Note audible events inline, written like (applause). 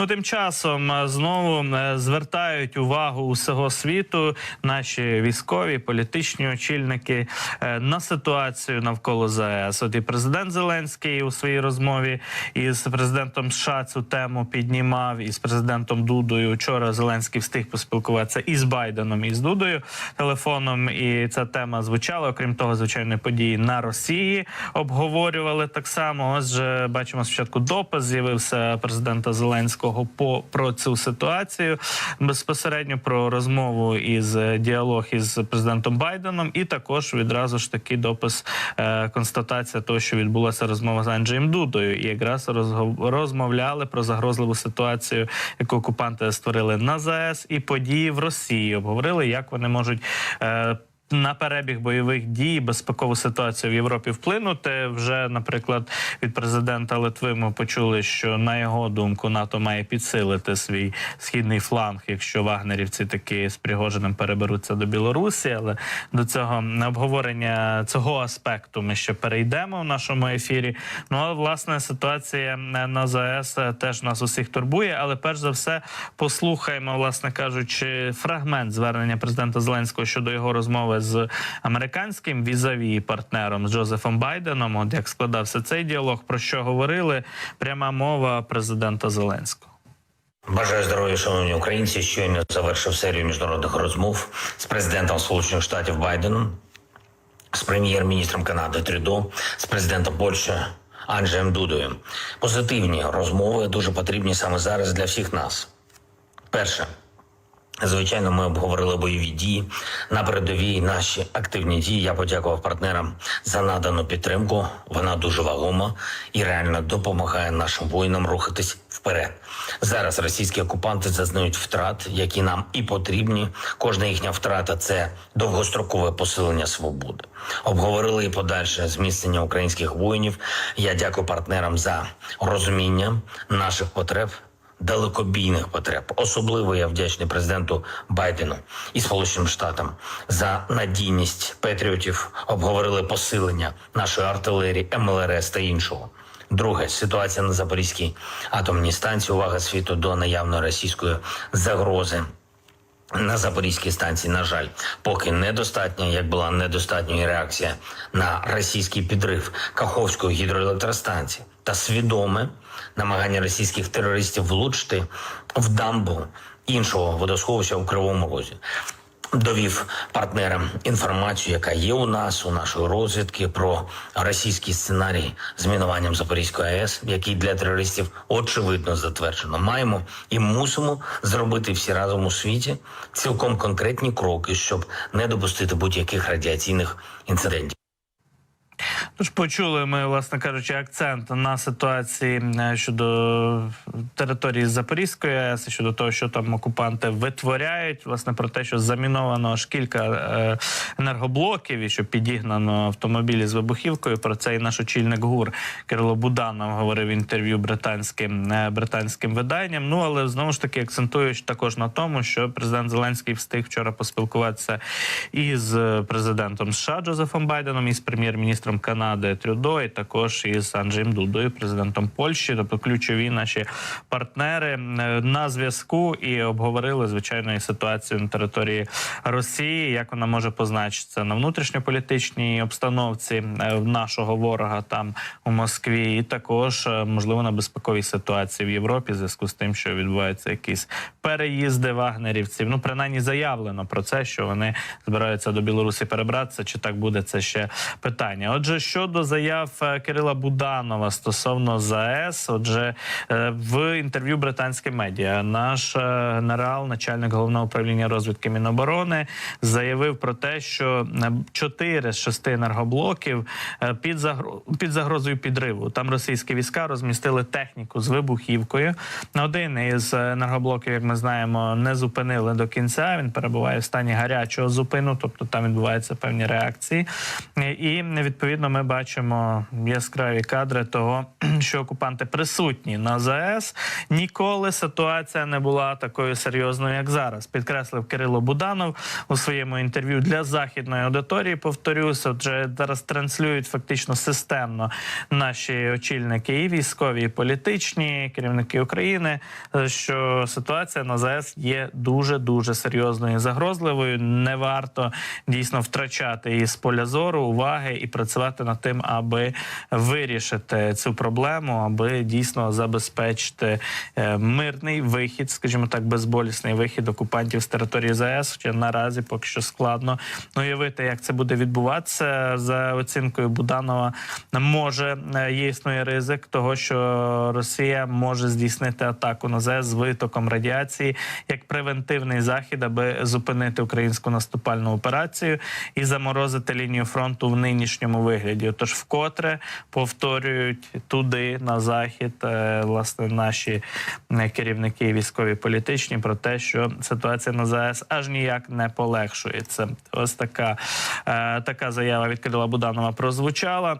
Ну тим часом е, знову е, звертають увагу усього світу наші військові політичні очільники е, на ситуацію навколо ЗАЕС. От і президент Зеленський у своїй розмові із президентом США цю тему піднімав і з президентом Дудою. Вчора Зеленський встиг поспілкуватися і з Байденом, і з Дудою телефоном. І ця тема звучала. Окрім того, звичайно, події на Росії обговорювали так само. Ось же бачимо спочатку допис з'явився президента Зеленського по про цю ситуацію безпосередньо про розмову із е, діалог із президентом Байденом, і також відразу ж такий допис е, констатація того, що відбулася розмова з Анджеєм Дудою, і якраз розмовляли про загрозливу ситуацію, яку окупанти створили на ЗАЕС, і події в Росії обговорили, як вони можуть. Е, на перебіг бойових дій безпекову ситуацію в Європі вплинути вже, наприклад, від президента Литви ми почули, що на його думку НАТО має підсилити свій східний фланг, якщо вагнерівці таки з Пригожиним переберуться до Білорусі. Але до цього обговорення цього аспекту ми ще перейдемо в нашому ефірі. Ну а власне ситуація на ЗАЕС теж нас усіх турбує. Але перш за все послухаємо, власне кажучи, фрагмент звернення президента Зеленського щодо його розмови з американським візаві партнером з Джозефом Байденом. От як складався цей діалог, про що говорили пряма мова президента Зеленського. Бажаю здоров'я, шановні українці. Щойно завершив серію міжнародних розмов з президентом Сполучених Штатів Байденом, з прем'єр-міністром Канади Трюдо, з президентом Польщі Анджеєм Дудою. Позитивні розмови дуже потрібні саме зараз для всіх нас. Перше. Звичайно, ми обговорили бойові дії на передовій. Наші активні дії. Я подякував партнерам за надану підтримку. Вона дуже вагома і реально допомагає нашим воїнам рухатись вперед. Зараз російські окупанти зазнають втрат, які нам і потрібні. Кожна їхня втрата це довгострокове посилення свободи. Обговорили і подальше зміцнення українських воїнів. Я дякую партнерам за розуміння наших потреб далекобійних потреб. Особливо я вдячний президенту Байдену і Сполученим Штатам за надійність патріотів. Обговорили посилення нашої артилерії, МЛРС та іншого. Друге ситуація на Запорізькій атомній станції. Увага світу до наявної російської загрози. На Запорізькій станції, на жаль, поки недостатня, як була недостатньою реакція на російський підрив Каховської гідроелектростанції та свідоме намагання російських терористів влучити в дамбу іншого водосховища у Кривому Розі. Довів партнерам інформацію, яка є у нас, у нашої розвідки, про російський сценарій з мінуванням Запорізької АЕС, який для терористів очевидно затверджено. Маємо і мусимо зробити всі разом у світі цілком конкретні кроки, щоб не допустити будь-яких радіаційних інцидентів. Почули ми, власне кажучи, акцент на ситуації е, щодо території Запорізької АЕС, щодо того, що там окупанти витворяють, власне про те, що заміновано аж кілька е, енергоблоків і що підігнано автомобілі з вибухівкою. Про це і наш очільник ГУР Кирило Буданов говорив в інтерв'ю британським е, британським виданням. Ну але знову ж таки акцентують також на тому, що президент Зеленський встиг вчора поспілкуватися із президентом США Джозефом Байденом і з прем'єр-міністром Канади Трюдо, і також із Анджеєм Дудою, президентом Польщі, тобто ключові наші партнери е, на зв'язку і обговорили звичайно і ситуацію на території Росії, як вона може позначитися на внутрішньополітичній обстановці е, нашого ворога там у Москві, і також е, можливо на безпековій ситуації в Європі, в зв'язку з тим, що відбуваються якісь переїзди вагнерівців. Ну принаймні заявлено про це, що вони збираються до Білорусі перебратися. Чи так буде це ще питання? Отже, щодо заяв е, Кирила Буданова стосовно ЗАЕС, отже, е, в інтерв'ю британським медіа наш е, генерал, начальник головного управління розвідки Міноборони, заявив про те, що чотири з шести енергоблоків під загро... під загрозою підриву. Там російські війська розмістили техніку з вибухівкою. Один із енергоблоків, як ми знаємо, не зупинили до кінця. Він перебуває в стані гарячого зупину, тобто там відбуваються певні реакції. І відповідно ми бачимо яскраві кадри того, (clears throat) що окупанти присутні на ЗАЕС. Ніколи ситуація не була такою серйозною, як зараз. Підкреслив Кирило Буданов у своєму інтерв'ю для західної аудиторії. Повторюся, вже зараз транслюють фактично системно наші очільники і військові, і політичні керівники України. е, Що ситуація на ЗАЕС є дуже дуже серйозною і загрозливою. Не варто дійсно втрачати її з поля зору, уваги і працювати над тим, аби вирішити цю проблему, аби дійсно забезпечити е, мирний вихід, скажімо так, безболісний вихід окупантів з території ЗАЕС. Хоча наразі поки що складно Ну, уявити, як це буде відбуватися за оцінкою Буданова. Може е, є існує ризик того, що Росія може здійснити атаку на ЗАЕС з витоком радіації як превентивний захід, аби зупинити українську наступальну операцію і заморозити лінію фронту в нинішньому вигляді. Отож, вкотре повторюють туди на захід, е, власне, наші керівники військові політичні про те, що ситуація на ЗАЕС аж ніяк не полегшується. Ось така, е, така заява від Кирила Буданова прозвучала.